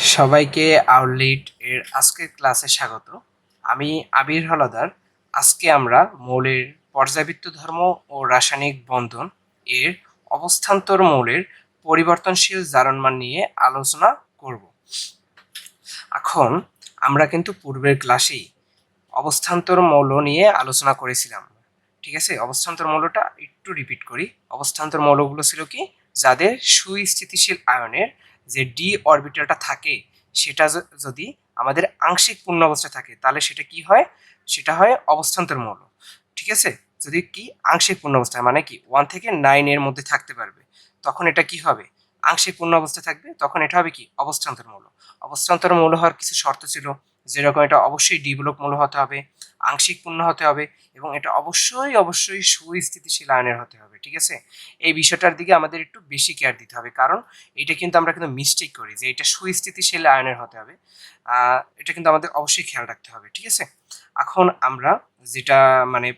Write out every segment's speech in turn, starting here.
সবাইকে আউটলেট এর আজকের ক্লাসে স্বাগত। আমি আবির হলাদার। আজকে আমরা মৌলের পর্যাবৃত্ত ধর্ম ও রাসায়নিক বন্ধন এর অবস্থান্তর মৌলের পরিবর্তনশীল জারণমান নিয়ে আলোচনা করব। এখন আমরা কিন্তু পূর্বের ক্লাসেই অবস্থান্তর মৌল নিয়ে আলোচনা করেছিলাম। ঠিক আছে? অবস্থান্তর মৌলটা একটু রিপিট করি। অবস্থান্তর মৌলগুলো ছিল কি? যাদের সুস্থিতিশীল আয়নের যে ডি অরবিটালটা থাকে, সেটা যদি আমাদের আংশিক পূর্ণ অবস্থায় থাকে, তাহলে সেটা কি হয়? সেটা হয় অবস্থান্তর মৌল। ঠিক আছে? যদি কি আংশিক পূর্ণ অবস্থায় মানে কি ওয়ান থেকে নাইন এর মধ্যে থাকতে পারবে, তখন এটা কি হবে? আংশিক পূর্ণ অবস্থায় থাকবে, তখন এটা হবে কি? অবস্থান্তর মৌল। অবস্থান্তর মৌল হওয়ার কিছু শর্ত ছিল, যেরকম এটা অবশ্যই ডিভেলপ মৌল হতে হবে। আংশিক পূর্ণ হতে হবে এবং এটা অবশ্যই অবশ্যই সুস্থিতিশীল আয়নের হতে হবে, ঠিক আছে? এই বিষয়টার দিকে আমাদের একটু বেশি কেয়ার দিতে হবে, কারণ এটা কিন্তু আমরা কিন্তু মিস্টেক করি যে এটা সুস্থিতিশীল আয়নের হতে হবে। এটা কিন্তু আমাদের অবশ্যই খেয়াল রাখতে হবে, ঠিক আছে? এখন আমরা যেটা মানে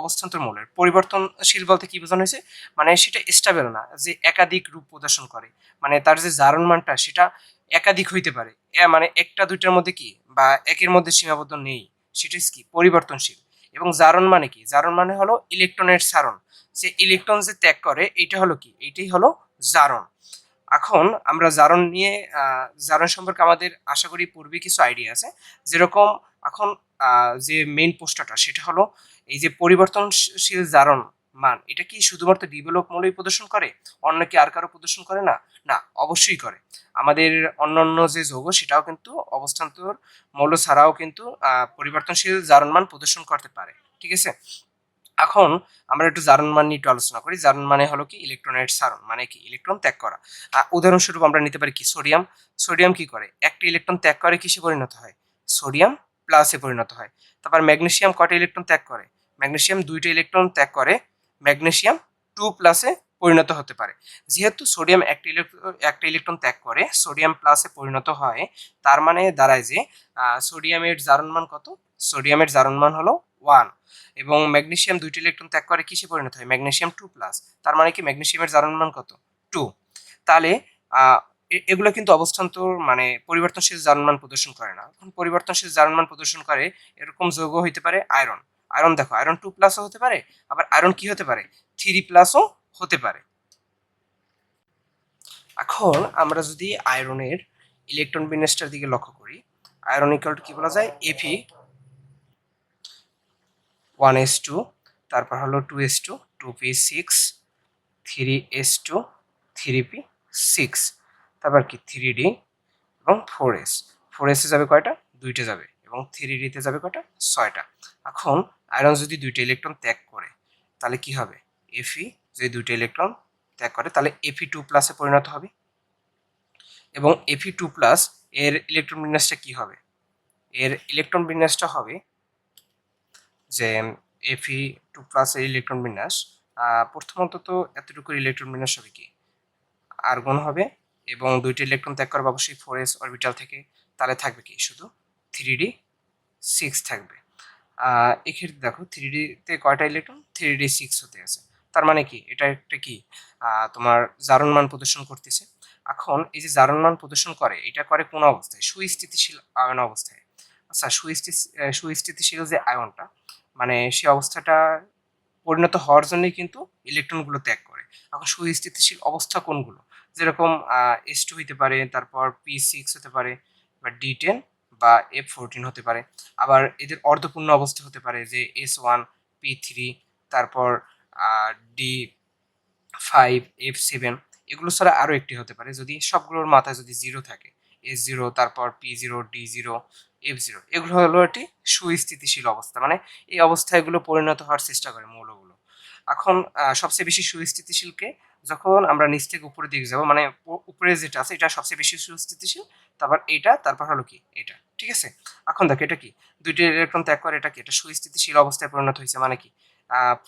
অবস্থান্তর মূলের, পরিবর্তনশীল বলতে কি বোঝানো হয়েছে? মানে সেটা স্টেবল না, যে একাধিক রূপ প্রদর্শন করে। মানে তার যে জারণ মানটা, সেটা একাধিক হইতে পারে। মানে একটা দুইটার মধ্যে কি? বা একের মধ্যে সীমাবদ্ধ নেই। সেটা কি? পরিবর্তনশীল। এবং জারণ মানে কি? জারণ মানে হলো ইলেকট্রনের সারণ। সে ইলেকট্রন যে ত্যাগ করে এটা হলো কি? এটাই হলো জারণ। এখন আমরা জারণ নিয়ে জারণ সম্পর্কে আমাদের আশা করি পূর্বে কিছু আইডিয়া আছে। যেরকম এখন যে মেইন পোস্টটা, সেটা হলো এই যে পরিবর্তনশীল জারণ মান। এটা কি শুধুমাত্র ডেভেলপ মৌলই প্রদর্শন করে? অন্য কি আর কারও প্রদর্শন করে না? না, অবশ্যই করে। আমাদের অন্যান্য যে যৌগ, সেটাও কিন্তু অবস্থান্তর মৌল ছাড়াও কিন্তু পরিবর্তনশীল জারণ মান প্রদর্শন করতে পারে। ঠিক আছে? এখন আমরা একটু জারণ মান নিয়ে একটু আলোচনা করি। জারণ মানে হলো কি? ইলেকট্রনের সারণ মানে কি? ইলেকট্রন ত্যাগ করা। উদাহরণস্বরূপ আমরা নিতে পারি কি? সোডিয়াম সোডিয়াম কি করে? একটি ইলেকট্রন ত্যাগ করে, কিসে পরিণত হয়? সোডিয়াম প্লাসে পরিণত হয়। তারপর ম্যাগনেশিয়াম কটা ইলেকট্রন ত্যাগ করে? ম্যাগনেশিয়াম দুইটা ইলেকট্রন ত্যাগ করে ম্যাগনেসিয়াম টু প্লাসে পরিণত হতে পারে। যেহেতু সোডিয়াম একটা ইলেকট্রন একটা ইলেকট্রন ত্যাগ করে, সোডিয়াম প্লাসে পরিণত হয়, তার মানে দাঁড়ায় যে সোডিয়ামের জারণ মান কত? সোডিয়ামের জারণ মান হলো ওয়ান। এবং ম্যাগনেশিয়াম দুইটি ইলেকট্রন ত্যাগ করে, কিসে পরিণত হয়? Magnesium two plus. তার মানে কি ম্যাগনেসিয়ামের জারণ মান কত? টু। তাহলে এগুলো কিন্তু অবস্থান্তর মানে পরিবর্তনশীল জারণমান প্রদর্শন করে না। এখন পরিবর্তনশীল জারণমান প্রদর্শন করে, এরকম যৌগ হইতে পারে আয়রন। আয়রন দেখো আয়রন টু প্লাসও হতে পারে, আবার আয়রন কি হতে পারে? থ্রি প্লাসও হতে পারে। এখন আমরা যদি আয়রনের ইলেকট্রন বিন্যাসটার দিকে লক্ষ্য করি আয়রন ইকুয়াল কি বলা যায়? এফি ওয়ান এস টু তারপর হলো two S two two P six three S two three P six তারপর কি? থ্রি ডি এবং ফোর এস ফোর এসে যাবে কয়টা? দুইটা যাবে এবং থ্রি ডিতে যাবে কয়টা? ছয়টা। এখন আয়রন যদি দুইটা ইলেকট্রন ত্যাগ করে, তাহলে কি হবে? এফি যদি দুইটা ইলেকট্রন ত্যাগ করে, তাহলে এফি টু প্লাসে পরিণত হবে। এবং এফি টু প্লাস এর ইলেকট্রন বিন্যাসটা কি হবে? এর ইলেকট্রন বিন্যাসটা হবে যে এফি টু প্লাস এর ইলেকট্রন বিন্যাস প্রথমত তো এতটুকু ইলেকট্রন বিন্যাস হবে কি? আর্গন হবে এবং দুইটি ইলেকট্রন ত্যাগ করবে অবশ্যই ফোর এস অরবিটাল থেকে, তাহলে থাকবে কি? শুধু থ্রি ডি সিক্স থাকবে। এক্ষেত্রে দেখো থ্রি ডিতে কয়টা ইলেকট্রন থ্রি ডি সিক্স হতে আছে। তার মানে কি? এটা একটা কি? তোমার জারণ মান প্রদর্শন করতেছে। এখন এই যে জারণ মান প্রদর্শন করে এটা করে কোন অবস্থায়? সুস্থিতিশীল আয়ন অবস্থায়। আচ্ছা সুস্থিতি আহ, সুস্থিতিশীল যে আয়নটা মানে সে অবস্থাটা পরিণত হওয়ার জন্যই কিন্তু ইলেকট্রনগুলো ত্যাগ করে। এখন সুস্থিতিশীল অবস্থা কোনগুলো? যেরকম এস টু হতে পারে তারপর পি সিক্স হতে পারে বা ডি টেন বা এফ ফোরটিন হতে পারে। আবার এদের অর্ধপূর্ণ অবস্থা হতে পারে যে এস ওয়ান পি থ্রি তারপর ডি ফাইভ এফ সেভেন এগুলো ছাড়া আরও একটি হতে পারে। যদি সবগুলোর মাথায় যদি জিরো থাকে এস জিরো তারপর P zero D zero F zero এগুলো হলো একটি সুস্থিতিশীল অবস্থা। মানে এই অবস্থায় এগুলো পরিণত হওয়ার চেষ্টা করে মৌলগুলো। এখন সবচেয়ে বেশি সুস্থিতিশীলকে যখন আমরা নিচ থেকে উপরের দিকে যাব মানে উপরে যেটা আছে, এটা সবচেয়ে বেশি সুস্থিতিশীল, তারপর এটা তারপর হলো কি? এটা ঠিক আছে? এখন দেখো, এটা কি? দুইটি ইলেকট্রন ত্যাগ করে, এটা কি? এটা সুস্থিতিশীল অবস্থায় পরিণত হয়েছে মানে কি?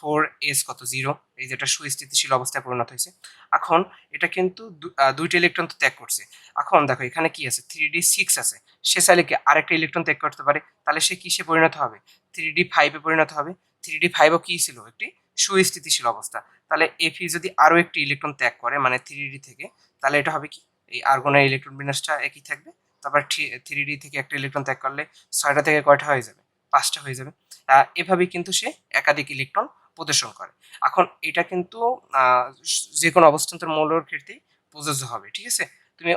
ফোর এস কত? জিরো এই যেটা সুস্থিতিশীল অবস্থায় পরিণত হয়েছে। এখন এটা কিন্তু দুইটা ইলেকট্রন তো ত্যাগ করছে। এখন দেখো, এখানে কি আছে? থ্রি ডি সিক্স আছে। সে চাইলে কি আরেকটা ইলেকট্রন ত্যাগ করতে পারে? তাহলে সে কিসে পরিণত হবে? থ্রি ডি ফাইভে পরিণত হবে। থ্রি ডি ফাইভও কি ছিল? একটি সুস্থিতিশীল অবস্থা। তাহলে এফি যদি আরও একটি ইলেকট্রন ত্যাগ করে মানে থ্রি ডি থেকে, তাহলে এটা হবে কি? এই আর্গনের ইলেকট্রন বিন্যাসটা একই থাকবে। তারপর থ্রি ডি থেকে একটা ইলেকট্রন ত্যাগ করলে ছয়টা থেকে কয়টা হয়ে যাবে? পাঁচটা হয়ে যাবে। আহ, এভাবেই কিন্তু সে একাধিক ইলেকট্রন প্রদর্শন করে। এখন এটা কিন্তু যে কোনো অবস্থান্তর মৌলের ক্ষেত্রেই প্রযোজ্য হবে ঠিক আছে? তুমি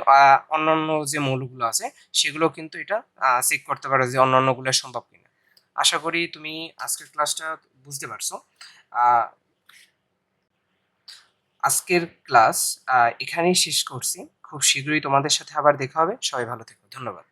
অন্যান্য যে মৌলগুলো আছে সেগুলো কিন্তু এটা চেক করতে পারো যে অন্যান্যগুলো সম্ভব কিনা। আশা করি তুমি আজকের ক্লাসটা বুঝতে পারছ। আজকের ক্লাস এখানেই শেষ করছি। খুব শীঘ্রই তোমাদের সাথে আবার দেখা হবে। সবাই ভালো থেকো। ধন্যবাদ।